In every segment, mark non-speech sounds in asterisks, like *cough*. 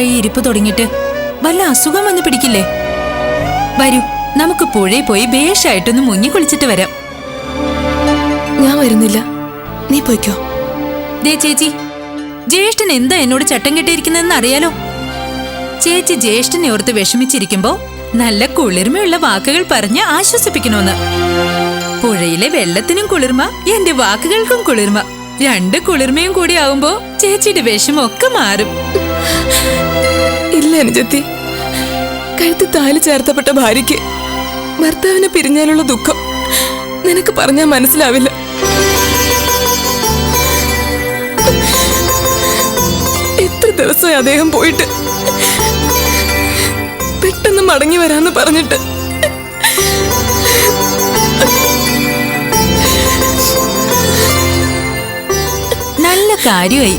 നാളായി ഇരിപ്പ് തുടങ്ങിയിട്ട് വല്ല അസുഖം വന്ന് പിടിക്കില്ലേ? വരൂ നമുക്ക് പുഴയിൽ പോയി ബേഷായിട്ടൊന്ന് മുങ്ങി കുളിച്ചിട്ട് വരാം. ഞാൻ വരുന്നില്ല. നീ പോയിക്കോ. ദേ ചേച്ചി ജ്യേഷ്ഠൻ എന്താ എന്നോട് ചട്ടം കെട്ടിയിരിക്കുന്നതെന്ന് അറിയാലോ? ചേച്ചി ജ്യേഷ്ഠനെ ഓർത്ത് വിഷമിച്ചിരിക്കുമ്പോ നല്ല കുളിർമയുള്ള വാക്കുകൾ പറഞ്ഞ് ആശ്വസിപ്പിക്കണമെന്ന് പുഴയിലെ വെള്ളത്തിനും കുളിർമ എന്റെ വാക്കുകൾക്കും കുളിർമ. രണ്ട് കുളിർമയും കൂടി ആവുമ്പോ ചേച്ചിയുടെ വിഷമൊക്കെ മാറും. ഇല്ല അനുജത്തി. കഴുത്ത് താലി ചേർത്തപ്പെട്ട ഭാര്യയ്ക്ക് ഭർത്താവിനെ പിരിഞ്ഞാലുള്ള ദുഃഖം നിനക്ക് പറഞ്ഞാൽ മനസ്സിലാവില്ല. എത്ര ദിവസമായി അദ്ദേഹം പോയിട്ട് പെട്ടെന്ന് മടങ്ങി വരാന്ന് പറഞ്ഞിട്ട്. നല്ല കാര്യമായി.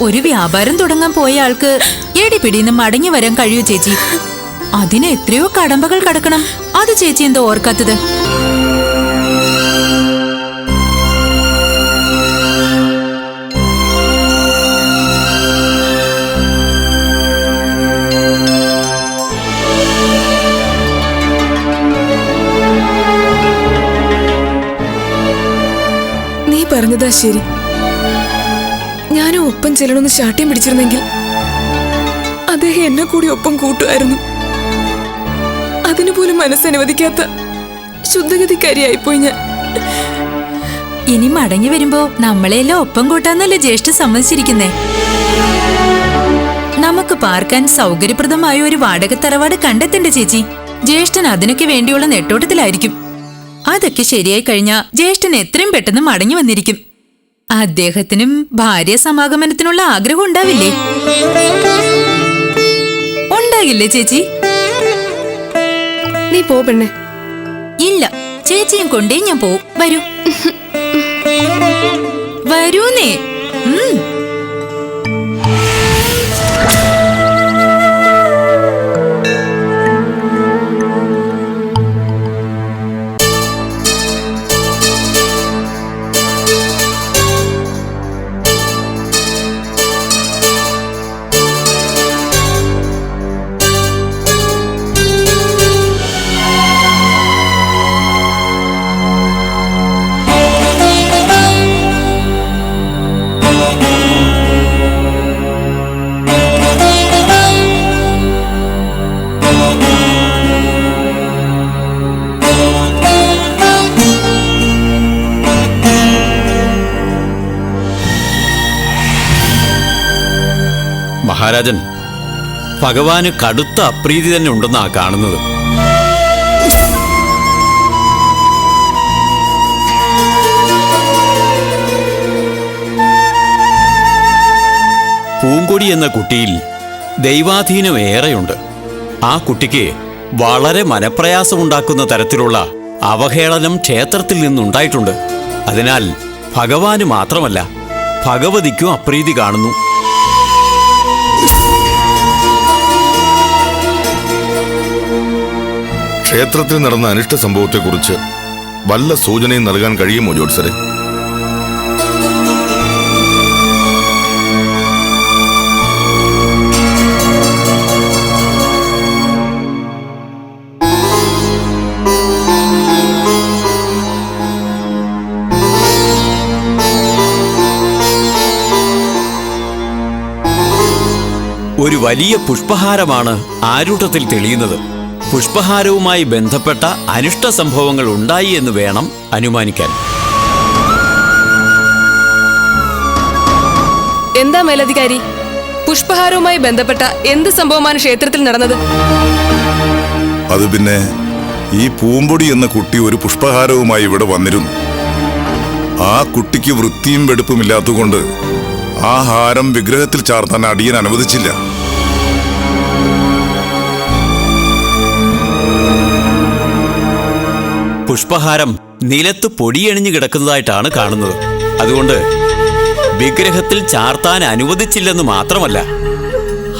ഒരു വ്യാപാരം തുടങ്ങാൻ പോയ ആൾക്ക് എടി പിടിന്ന് മടങ്ങി വരാൻ കഴിയൂ ചേച്ചി. അതിന് എത്രയോ കടമ്പകൾ കടക്കണം. അത് ചേച്ചി എന്തോ ഓർക്കാത്തത്? നീ പറഞ്ഞതാ ശരി. ഒപ്പം ചെല്ലണമെന്ന് ശാഠ്യം പിടിച്ചിരുന്നെങ്കിൽ അദ്ദേഹം എന്നെ കൂടി ഒപ്പം കൂട്ടുമായിരുന്നു. അതിനു പോലും മനസ്സനുവദിക്കാത്ത ശുദ്ധഗതിക്കാരിയായിപ്പോയി ഞാൻ. ഇനി മടങ്ങി വരുമ്പോ നമ്മളെല്ലാം ഒപ്പം കൂട്ടാന്നല്ലേ ജ്യേഷ്ഠ സമ്മതിച്ചിരിക്കുന്നേ? നമുക്ക് പാർക്കാൻ സൗകര്യപ്രദമായ ഒരു വാടക തറവാട് കണ്ടെത്തണ്ടേ ചേച്ചി? ജ്യേഷ്ഠൻ അതിനൊക്കെ വേണ്ടിയുള്ള നെട്ടോട്ടത്തിലായിരിക്കും. അതൊക്കെ ശരിയായി കഴിഞ്ഞാൽ ജ്യേഷ്ഠൻ എത്രയും പെട്ടെന്ന് മടങ്ങി വന്നിരിക്കും. അദ്ദേഹത്തിനും ഭാര്യ സമാഗമനത്തിനുള്ള ആഗ്രഹം ഉണ്ടാവില്ലേ? ഉണ്ടാകില്ലേ ചേച്ചി? നീ പോ പെണ്ണെ. ഇല്ല ചേച്ചിയും കൊണ്ടേ ഞാൻ പോവും. വരൂ. *laughs* വരൂന്നേ. ഉം. മഹാരാജൻ ഭഗവാന് കടുത്ത അപ്രീതി തന്നെ ഉണ്ടെന്നാ കാണുന്നത്. പൂങ്കൊടി എന്ന കുട്ടിയിൽ ദൈവാധീനം ഏറെയുണ്ട്. ആ കുട്ടിക്ക് വളരെ മനപ്രയാസമുണ്ടാക്കുന്ന തരത്തിലുള്ള അവഹേളനം ക്ഷേത്രത്തിൽ നിന്നുണ്ടായിട്ടുണ്ട്. അതിനാൽ ഭഗവാന് മാത്രമല്ല ഭഗവതിക്കും അപ്രീതി കാണുന്നു. ക്ഷേത്രത്തിൽ നടന്ന അനിഷ്ട സംഭവത്തെക്കുറിച്ച് വല്ല സൂചനയും നൽകാൻ കഴിയുമോ ജോത്സരെ ഒരു വലിയ പുഷ്പഹാരമാണ് ആരൂഢത്തിൽ തെളിയുന്നത്. പുഷ്പഹാരവുമായി ബന്ധപ്പെട്ട അനിഷ്ട സംഭവങ്ങൾ ഉണ്ടായി എന്ന് വേണം അനുമാനിക്കാൻ. എന്താ മേലധികാരി? പുഷ്പഹാരവുമായി ബന്ധപ്പെട്ട എന്ത് സംഭവമാണ് ക്ഷേത്രത്തിൽ നടന്നത്? അത് പിന്നെ ഈ പൂമ്പൊടി എന്ന കുട്ടി ഒരു പുഷ്പഹാരവുമായി ഇവിടെ വന്നിരുന്നു. ആ കുട്ടിക്ക് വൃത്തിയും വെടുപ്പുമില്ലാത്തതുകൊണ്ട് ആ ഹാരം വിഗ്രഹത്തിൽ ചാർത്താൻ അടിയൻ അനുവദിച്ചില്ല. പുഷ്പഹാരം നിലത്ത് പൊടിയണിഞ്ഞു കിടക്കുന്നതായിട്ടാണ് കാണുന്നത്. അതുകൊണ്ട് വിഗ്രഹത്തിൽ ചാർത്താൻ അനുവദിച്ചില്ലെന്ന് മാത്രമല്ല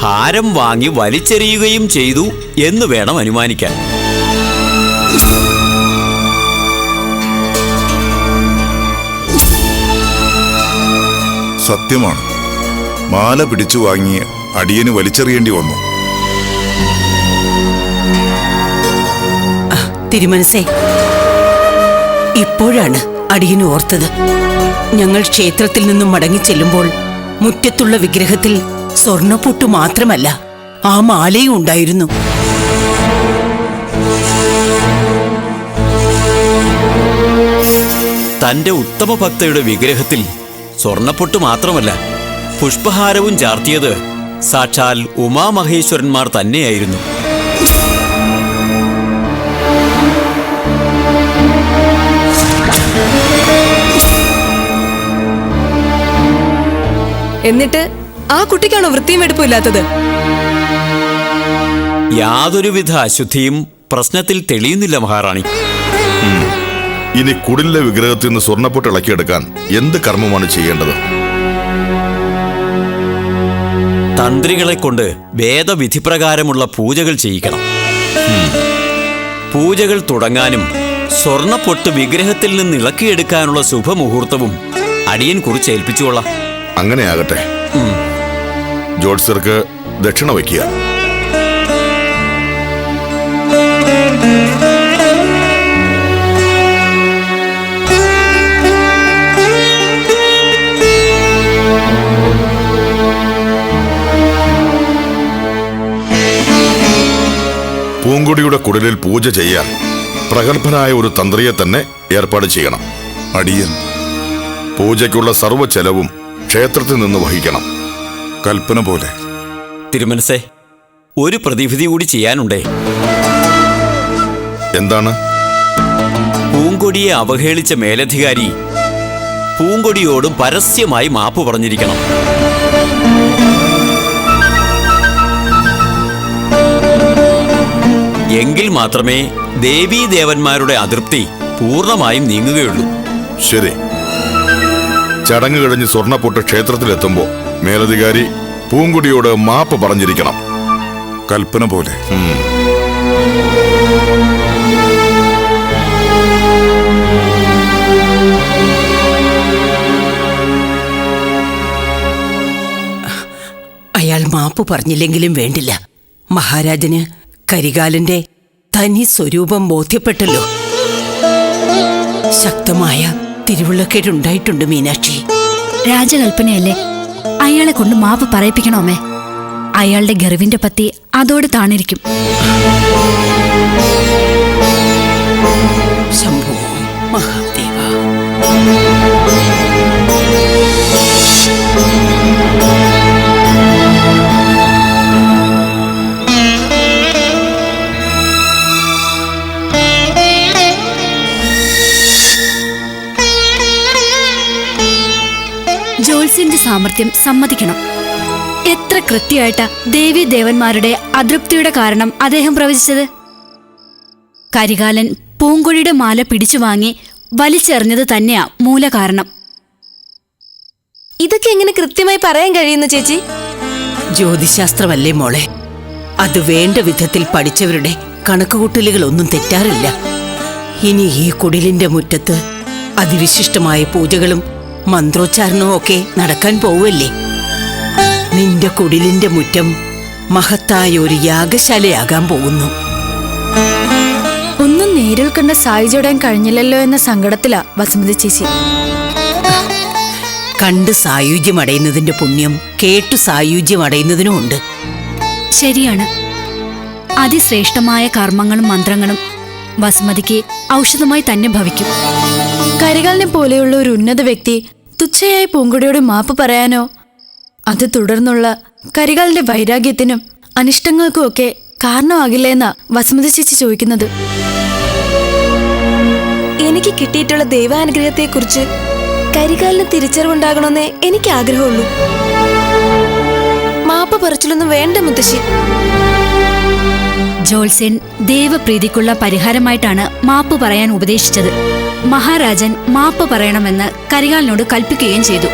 ഹാരം വാങ്ങി വലിച്ചെറിയുകയും ചെയ്തു എന്ന് വേണം അനുമാനിക്കാൻ. സത്യമാണ്. മാല പിടിച്ചു വാങ്ങി അടിയന് വലിച്ചെറിയേണ്ടി വന്നു. തിരുമനസേ ഇപ്പോഴാണ് അടിയന് ഓർത്തത്. ഞങ്ങൾ ക്ഷേത്രത്തിൽ നിന്നും മടങ്ങി ചെല്ലുമ്പോൾ മുറ്റത്തുള്ള വിഗ്രഹത്തിൽ സ്വർണപ്പൊട്ടു മാത്രമല്ല ആ മാലയും ഉണ്ടായിരുന്നു. തന്റെ ഉത്തമ ഭക്തയുടെ വിഗ്രഹത്തിൽ സ്വർണപ്പൊട്ട് മാത്രമല്ല പുഷ്പഹാരവും ചാർത്തിയത് സാക്ഷാൽ ഉമാമഹേശ്വരന്മാർ തന്നെയായിരുന്നു. എന്നിട്ട് ആ കുട്ടിക്കാണോ വൃത്തിയും എടുപ്പും ഇല്ലാത്തത്? യാതൊരുവിധ അശുദ്ധിയും പ്രശ്നത്തിൽ തെളിയുന്നില്ല മഹാറാണി. ഇനി കുടിലെ വിഗ്രഹത്തിൽ നിന്ന് സ്വർണപ്പൊട്ട് ഇളക്കിയെടുക്കാൻ എന്ത് കർമ്മമാണ് ചെയ്യേണ്ടത്? തന്ത്രികളെ കൊണ്ട് വേദവിധിപ്രകാരമുള്ള പൂജകൾ ചെയ്യിക്കണം. പൂജകൾ തുടങ്ങാനും സ്വർണപ്പൊട്ട് വിഗ്രഹത്തിൽ നിന്ന് ഇളക്കിയെടുക്കാനുള്ള ശുഭമുഹൂർത്തവും അടിയൻ കുറിച്ച് ഏൽപ്പിച്ചുകൊള്ളാം അങ്ങനെയാകട്ടെ. ജോഡ്സർക്ക് ദക്ഷിണ വയ്ക്കുക. പൂങ്കൊടിയുടെ കുടലിൽ പൂജ ചെയ്യാൻ പ്രഗത്ഭനായ ഒരു തന്ത്രിയെ തന്നെ ഏർപ്പാട് ചെയ്യണം. അടിയൻ. പൂജയ്ക്കുള്ള സർവ ചെലവും ക്ഷേത്രത്തിൽ നിന്ന് വഹിക്കണം. കൽപ്പന പോലെ. തിരുമനസേ ഒരു പ്രതിവിധി കൂടി ചെയ്യാനുണ്ടേ. എന്താണ്? പൂങ്കൊടിയെ അവഹേളിച്ച മേലധികാരി പൂങ്കൊടിയോടും പരസ്യമായി മാപ്പ് പറഞ്ഞിരിക്കണം. എങ്കിൽ മാത്രമേ ദേവീദേവന്മാരുടെ അതൃപ്തി പൂർണമായും നീങ്ങുകയുള്ളൂ. ശരി. ചടങ്ങ് കഴിഞ്ഞ് സ്വർണപ്പൊട്ട് ക്ഷേത്രത്തിലെത്തുമ്പോ മേലധികാരി പൂങ്കുടിയോട് മാപ്പ് പറഞ്ഞിരിക്കണം. കൽപ്പന പോലെ. അയാൾ മാപ്പ് പറഞ്ഞില്ലെങ്കിലും വേണ്ടില്ല. മഹാരാജന് കരികാലന്റെ തനി സ്വരൂപം ബോധ്യപ്പെട്ടല്ലോ. ശക്തമായ തിരുവിള്ളക്കേടുണ്ടായിട്ടുണ്ട് മീനാക്ഷി. രാജകൽപ്പനയല്ലേ? അയാളെ കൊണ്ട് മാപ്പ് പറയിപ്പിക്കണോമേ. അയാളുടെ ഗർവിന്റെ പത്തി അതോട് താണിരിക്കും. സംഭവം മഹാദേവ ജോത്സ്യന്റെ സാമർഥ്യം സമ്മതിക്കണം. എത്ര കൃത്യമായിട്ടാ ദേവി ദേവന്മാരുടെ അതൃപ്തിയുടെ കാരണം അദ്ദേഹം പ്രവചിച്ചത്? കരികാലൻ പൂങ്കൊഴിയുടെ മാല പിടിച്ചു വാങ്ങി വലിച്ചെറിഞ്ഞത് തന്നെയാ മൂല കാരണം ഇതൊക്കെ എങ്ങനെ കൃത്യമായി പറയാൻ കഴിയുന്നു ചേച്ചി? ജ്യോതിശാസ്ത്രമല്ലേ മോളെ? അത് വേണ്ട വിധത്തിൽ പഠിച്ചവരുടെ കണക്കുകൂട്ടലുകളൊന്നും തെറ്റാറില്ല. ഇനി ഈ കുടിലിന്റെ മുറ്റത്ത് അതിവിശിഷ്ടമായ പൂജകളും മന്ത്രോച്ചാരണവും ഒക്കെ നടക്കാൻ പോവല്ലേ നിന്റെ കുടിലിന്റെ മുറ്റം മഹത്തായ ഒരു യാഗശാലയാകാൻ പോകുന്നു. ഒന്നും നേരിൽ കണ്ട സായുജോടാൻ കഴിഞ്ഞില്ലല്ലോ എന്ന സങ്കടത്തിലാ വസുമതി ചേച്ചി. കണ്ട് സായുജ്യം അടയുന്നതിന്റെ പുണ്യം കേട്ടു സായുജ്യം അടയുന്നതിനും ഉണ്ട്. ശരിയാണ്. അതിശ്രേഷ്ഠമായ കർമ്മങ്ങളും മന്ത്രങ്ങളും വസുമതിക്ക് ഔഷധമായി തന്നെ ഭവിക്കും. കരകാലിനെ പോലെയുള്ള ഒരു ഉന്നത വ്യക്തി തുച്ഛയായി പൂങ്കുടിയോട് മാപ്പ് പറയാനോ? അത് തുടർന്നുള്ള കരികാലിന്റെ വൈരാഗ്യത്തിനും അനിഷ്ടങ്ങൾക്കും ഒക്കെ കാരണമാകില്ലേ എന്നാ വസുമതി ചേച്ചി ചോദിക്കുന്നത്. എനിക്ക് കിട്ടിയിട്ടുള്ള ദൈവാനുഗ്രഹത്തെക്കുറിച്ച് കരികാലിന് തിരിച്ചറിവുണ്ടാകണമെന്നേ എനിക്ക് ആഗ്രഹമുള്ളൂ. മാപ്പ് പറച്ചിലൊന്നും വേണ്ട മുത്തശ്ശി. ജോത്സ്യൻ ദേവപ്രീതിക്കുള്ള പരിഹാരമായിട്ടാണ് മാപ്പ് പറയാൻ ഉപദേശിച്ചത്. മഹാരാജൻ മാപ്പ് പറയണമെന്ന് കരികാലിനോട് കൽപ്പിക്കുകയും ചെയ്തു.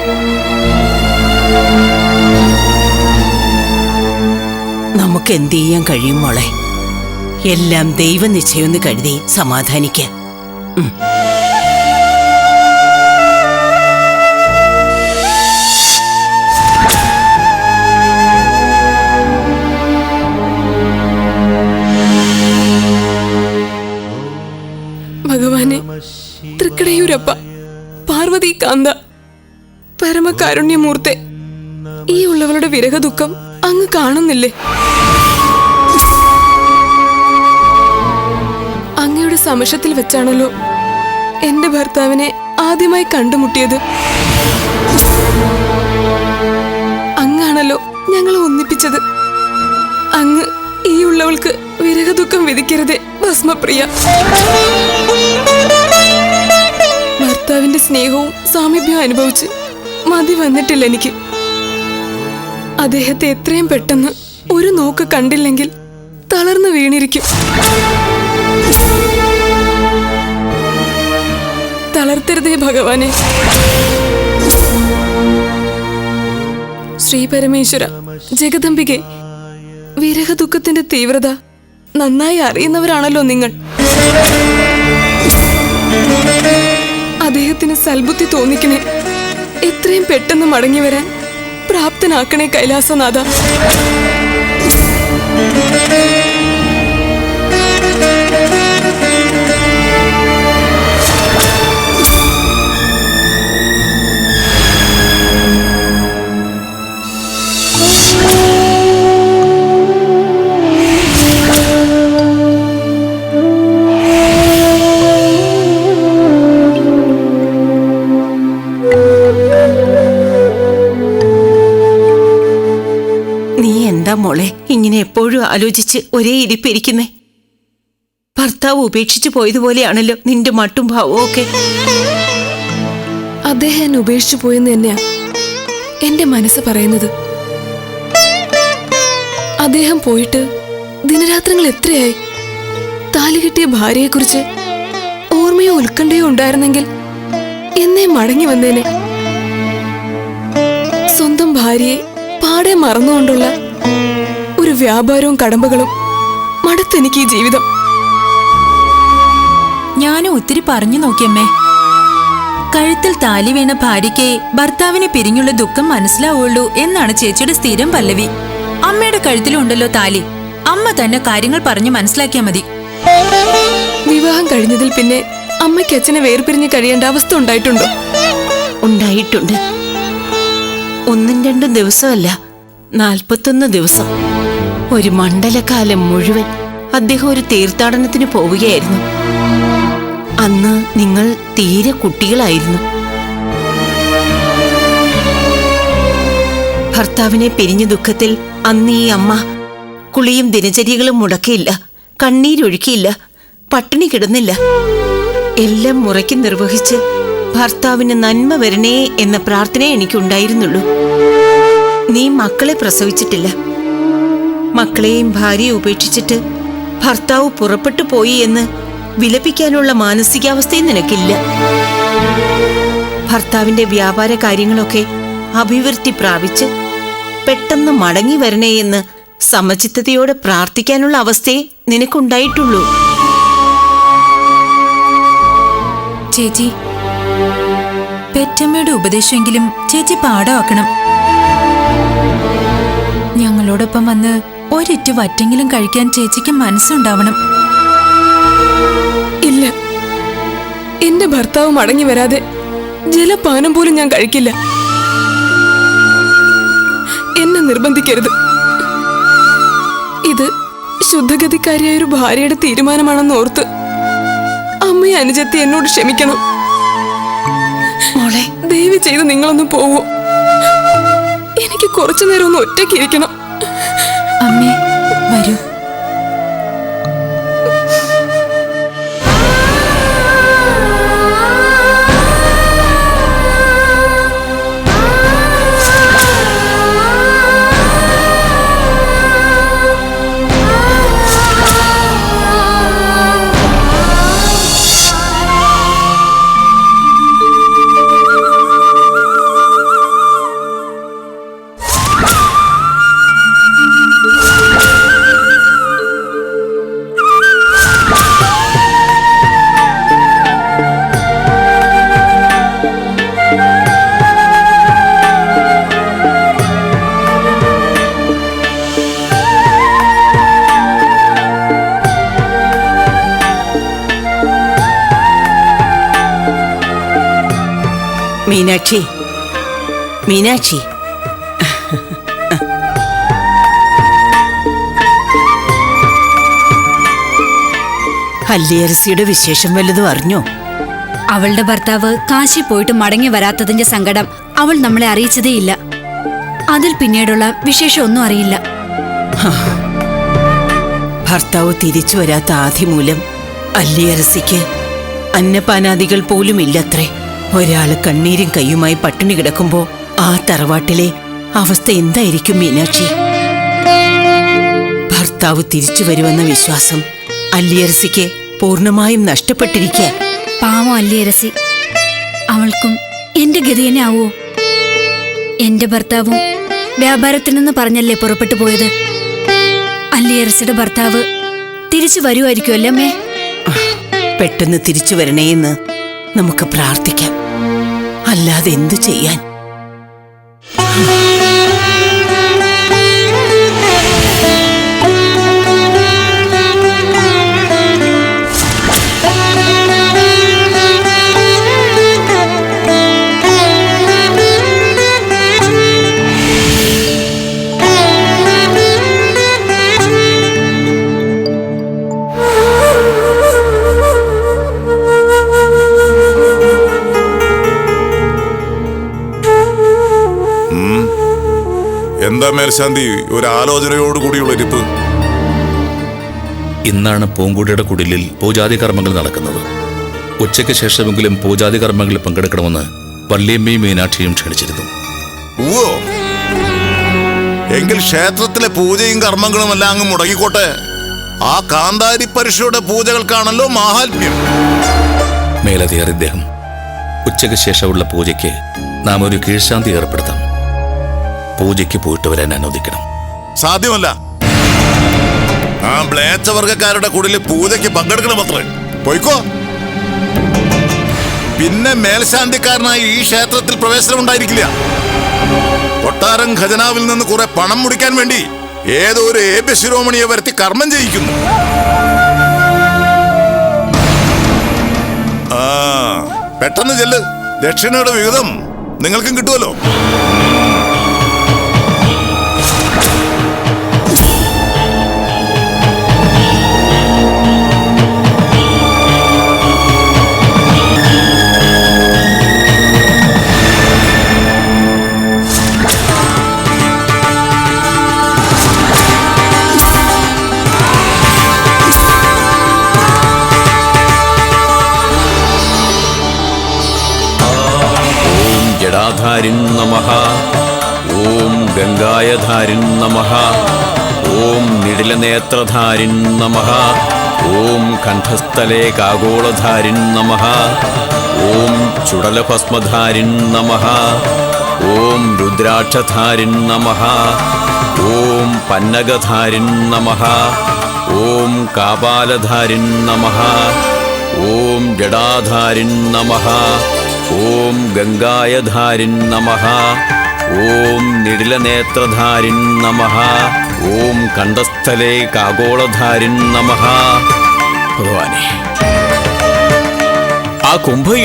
നമുക്ക് എന്ത് ചെയ്യാൻ കഴിയും മോളെ? എല്ലാം ദൈവനിശ്ചയമെന്ന് കരുതി സമാധാനിക്ക ഭഗവാനെ സമാധാനിക്ക പാർവതി കാന്ത പരമകാരുണ്യമൂർത്തെ ഈ ഉള്ളവളുടെ വിരഹ ദുഃഖം അങ്ങ് കാണുന്നില്ലേ? അങ്ങയുടെ സമശത്തിൽ വെച്ചാണല്ലോ എന്റെ ഭർത്താവിനെ ആദ്യമായി കണ്ടുമുട്ടിയത്. അങ്ങാണല്ലോ ഞങ്ങളെ ഒന്നിപ്പിച്ചത്. അങ്ങ് ഈ ഉള്ളവൾക്ക് വിരഹ ദുഃഖം വിധിക്കരുതേ ഭസ്മപ്രിയ. ഭർത്താവിന്റെ സ്നേഹവും സാമീപ്യവും അനുഭവിച്ച് മതി വന്നിട്ടില്ല എനിക്ക്. അദ്ദേഹത്തെ എത്രയും പെട്ടെന്ന് ഒരു നോക്ക് കണ്ടില്ലെങ്കിൽ തളർന്നു വീണിരിക്കും. തളർത്തരുതേ ഭഗവാനെ. ശ്രീ പരമേശ്വര ജഗദംബികെ വിരഹ ദുഃഖത്തിന്റെ തീവ്രത നന്നായി അറിയുന്നവരാണല്ലോ നിങ്ങൾ. അദ്ദേഹത്തിന് സൽബുദ്ധി തോന്നിക്കണേ. എത്രയും പെട്ടെന്ന് മടങ്ങി വരാൻ പ്രാപ്തനാക്കണേ കൈലാസനാഥ. ഇങ്ങനെ എപ്പോഴും ആലോചിച്ച് ഒരേ ഇരിപ്പിരിക്കുന്നേ ഭർത്താവ് ഉപേക്ഷിച്ചു പോയതുപോലെയാണല്ലോ നിന്റെ മട്ടും ഭാവവും ഒക്കെ. അദ്ദേഹം എന്നെ ഉപേക്ഷിച്ചു പോയെന്ന് തന്നെയാ എന്റെ മനസ്സ് പറയുന്നത്. അദ്ദേഹം പോയിട്ട് ദിനരാത്രങ്ങൾ എത്രയായി? താലി കിട്ടിയ ഭാര്യയെക്കുറിച്ച് ഓർമ്മയോ ഉത്കണ്ഠയോ ഉണ്ടായിരുന്നെങ്കിൽ എന്നേ മടങ്ങി വന്നേനെ. സ്വന്തം ഭാര്യയെ പാടെ മറന്നുകൊണ്ടുള്ള ഒരു വ്യാപാരവും കടമ്പകളും. മടുത്തെനിക്ക് ഈ ജീവിതം. ഞാനും ഒത്തിരി പറഞ്ഞു നോക്കിയമ്മേ. കഴുത്തിൽ താലി വീണ ഭാര്യയ്ക്ക് ഭർത്താവിനെ പിരിഞ്ഞുള്ള ദുഃഖം മനസ്സിലാവുള്ളൂ എന്നാണ് ചേച്ചിയുടെ സ്ഥിരം പല്ലവി. അമ്മയുടെ കഴുത്തിലുണ്ടല്ലോ താലി. അമ്മ തന്നെ കാര്യങ്ങൾ പറഞ്ഞു മനസ്സിലാക്കിയാ മതി. വിവാഹം കഴിഞ്ഞതിൽ പിന്നെ അമ്മയ്ക്ക് അച്ഛനെ വേർപിരിഞ്ഞ് കഴിയേണ്ട അവസ്ഥ ഉണ്ടായിട്ടുണ്ടോ? ഉണ്ടായിട്ടുണ്ട്. ഒന്നും രണ്ടും ദിവസമല്ല നാൽപ്പത്തൊന്ന് ദിവസം. ഒരു മണ്ഡലകാലം മുഴുവൻ അദ്ദേഹം ഒരു തീർത്ഥാടനത്തിന് പോവുകയായിരുന്നു. അന്ന് നിങ്ങൾ തീരെ കുട്ടികളായിരുന്നു. ഭർത്താവിനെ പിരിഞ്ഞ ദുഃഖത്തിൽ അന്ന് ഈ അമ്മ കുളിയും ദിനചര്യകളും മുടക്കിയില്ല കണ്ണീരൊഴുക്കിയില്ല പട്ടിണി കിടന്നില്ല. എല്ലാം മുറയ്ക്ക് നിർവഹിച്ച് ഭർത്താവിന് നന്മ വരണേ എന്ന പ്രാർത്ഥന എനിക്കുണ്ടായിരുന്നുള്ളൂ. നീ മക്കളെ പ്രസവിച്ചിട്ടില്ല. മക്കളെയും ഭാര്യയെ ഉപേക്ഷിച്ചിട്ട് ഭർത്താവ് പുറപ്പെട്ടു പോയി എന്ന് വിലപിക്കാനുള്ള മാനസികാവസ്ഥയും നിനക്കില്ല. ഭർത്താവിന്റെ വ്യാപാര കാര്യങ്ങളൊക്കെ അഭിവൃദ്ധി പ്രാപിച്ച് പെട്ടെന്ന് മടങ്ങി വരണേ എന്ന് സമചിത്തതയോടെ പ്രാർത്ഥിക്കാനുള്ള അവസ്ഥയെ നിനക്കുണ്ടായിട്ടുള്ളൂ. ചേച്ചി പെറ്റമ്മയുടെ ഉപദേശമെങ്കിലും ചേച്ചി പാഠമാക്കണം. ഞങ്ങളോടൊപ്പം വന്ന് ഒരിറ്റ് വറ്റെങ്കിലും കഴിക്കാൻ ചേച്ചിക്ക് മനസ്സുണ്ടാവണം. ഇല്ല. എന്റെ ഭർത്താവ് മടങ്ങി വരാതെ ജലപാനം പോലും ഞാൻ കഴിക്കില്ല. എന്നെ നിർബന്ധിക്കരുത്. ഇത് ശുദ്ധഗതിക്കാരിയായ ഒരു ഭാര്യയുടെ തീരുമാനമാണെന്ന് ഓർത്ത് അമ്മയെ അനുജത്തി എന്നോട് ക്ഷമിക്കണം. മോളെ. ദയവ് ചെയ്ത് നിങ്ങളൊന്ന് പോവോ. എനിക്ക് കുറച്ചു നേരം ഒന്ന് ഒറ്റയ്ക്കിരിക്കണം അമ്മേ വരൂ മീനാക്ഷി. മീനാക്ഷി. ഹല്ലിയരസിയുടെ വിശേഷം വല്ലതും അറിഞ്ഞോ? അവളുടെ ഭർത്താവ് കാശി പോയിട്ട് മടങ്ങി വരാത്തതിന്റെ സങ്കടം അവൾ നമ്മളെ അറിയിച്ചതേയില്ല. അതിൽ പിന്നീടുള്ള വിശേഷമൊന്നും അറിയില്ല. ഭർത്താവ് തിരിച്ചു വരാത്ത ആധി മൂലം അല്ലിയരസിക്ക് അന്നപാനാദികൾ പോലും ഇല്ലത്രേ ഒരാൾ കണ്ണീരും കയ്യുമായി പട്ടിണി കിടക്കുമ്പോ ആ തറവാട്ടിലെ അവസ്ഥ എന്തായിരിക്കും മീനാക്ഷി? ഭർത്താവ് തിരിച്ചു വരുമെന്ന വിശ്വാസം അല്ലിയരസിക്ക് പൂർണമായും നഷ്ടപ്പെട്ടിരിക്കുക. പാവം അല്ലിയരസി. അവൾക്കും എന്റെ ഗതി തന്നെ ആവോ എന്റെ ഭർത്താവും വ്യാപാരത്തിൽ നിന്ന് പറഞ്ഞല്ലേ പുറപ്പെട്ടു പോയത്? അല്ലിയരസിയുടെ ഭർത്താവ് തിരിച്ചു വരുമായിരിക്കുമല്ലേ അമ്മേ? പെട്ടെന്ന് തിരിച്ചു വരണേന്ന് നമുക്ക് പ്രാർത്ഥിക്കാം. അല്ലാതെ എന്തു ചെയ്യാൻ? മേൽശാന്തി ഒരു ആലോചനയോട് കൂടിയുള്ള ഇരിപ്പ്. ഇന്നാണ് പൂങ്കുടിയുടെ കുടിലിൽ പൂജാതി കർമ്മങ്ങൾ നടക്കുന്നത്. ഉച്ചയ്ക്ക് ശേഷമെങ്കിലും പൂജാതി കർമ്മങ്ങളിൽ പങ്കെടുക്കണമെന്ന് പള്ളിയമ്മയും മീനാക്ഷിയും ക്ഷണിച്ചിരുന്നു. ഓ എങ്കിൽ ക്ഷേത്രത്തിലെ പൂജയും കർമ്മങ്ങളും എല്ലാം അങ്ങ് മുടങ്ങിക്കോട്ടെ. ആ കാന്താരി പരുഷയുടെ പൂജകൾക്കാണല്ലോ മാഹാത്മ്യം. മേലധികാരി ഇദ്ദേഹം ഉച്ചയ്ക്ക് ശേഷമുള്ള പൂജയ്ക്ക് നാം ഒരു കീഴ്ശാന്തി ഏർപ്പെടുത്താം. പൂജയ്ക്ക് പോയിട്ട് വരാൻ അനുവദിക്കണം. സാധ്യമല്ല. ആ മ്ലേച്ഛവർഗക്കാരുടെ കുടിൽ പൂജയ്ക്ക് പങ്കെടുക്കണം പങ്കെടുക്കണമത്രേ പോയിക്കോ. പിന്നെ മേൽശാന്തിക്കാരനായി ഈ ക്ഷേത്രത്തിൽ പ്രവേശനം ഉണ്ടായിരിക്കില്ല. കൊട്ടാരം ഖജനാവിൽ നിന്ന് കുറെ പണം മുടിക്കാൻ വേണ്ടി ഏതോ ഒരു ഏപ്യ ശിരോമണിയെ വരുത്തി കർമ്മം ചെയ്യിക്കുന്നു. ആ പെട്ടെന്ന് ചെല്ല്. ദക്ഷിണയുടെ വിഹിതം നിങ്ങൾക്കും കിട്ടുമല്ലോ ജടാധാരിൻ നമഃ. ഓം ഗംഗായധാരിൻ നമഃ. ഓം നിടിലനേത്രധാരിൻ നമഃ. ഓം കണ്ഠസ്ഥലേ കാഗോളധാരിൻ നമഃ. ഓം ചുടലഭസ്മധാരിൻ നമഃ. ഓം രുദ്രാക്ഷധാരിൻ നമഃ. ഓം പന്നഗധാരിൻ നമഃ. ഓം കാപാലധാരിൻ നമഃ. ഓം ജടാധാരിൻ നമഃ. ഓം ഗംഗായധാരിൻ നമഹ ഓം നിടിലനേത്രധാരിൻ നമഹ ഓം കണ്ഠസ്ഥലേ കാഗോളധാരിൻ നമഹ ഭഗവാനെ. ആ കുംഭം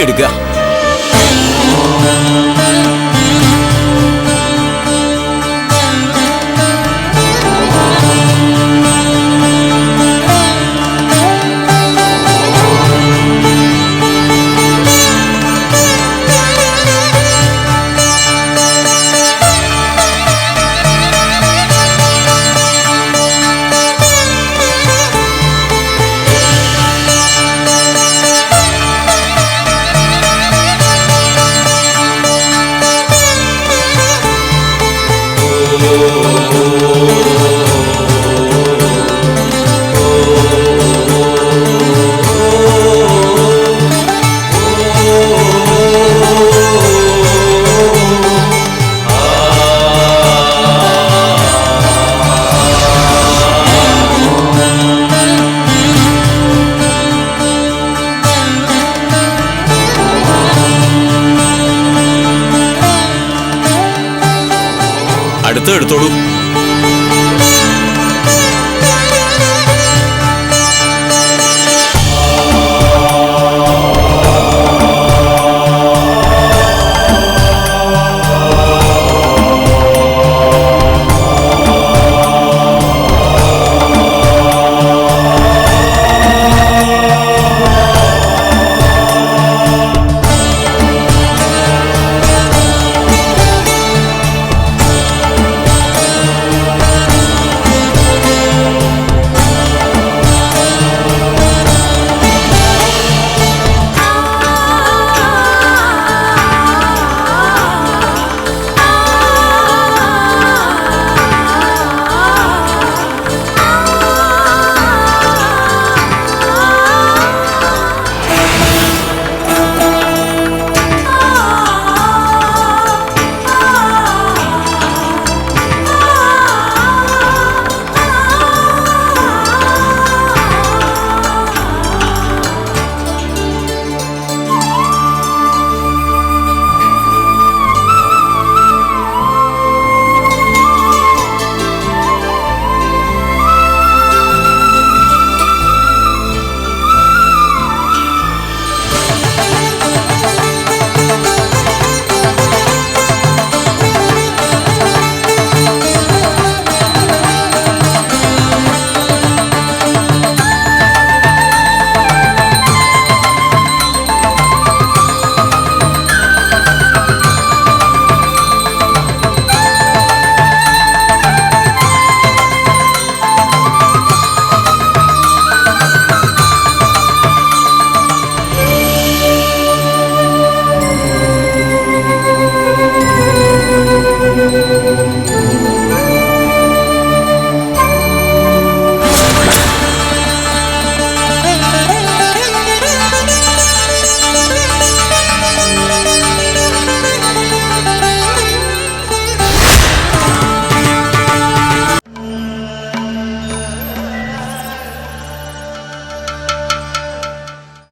Puerto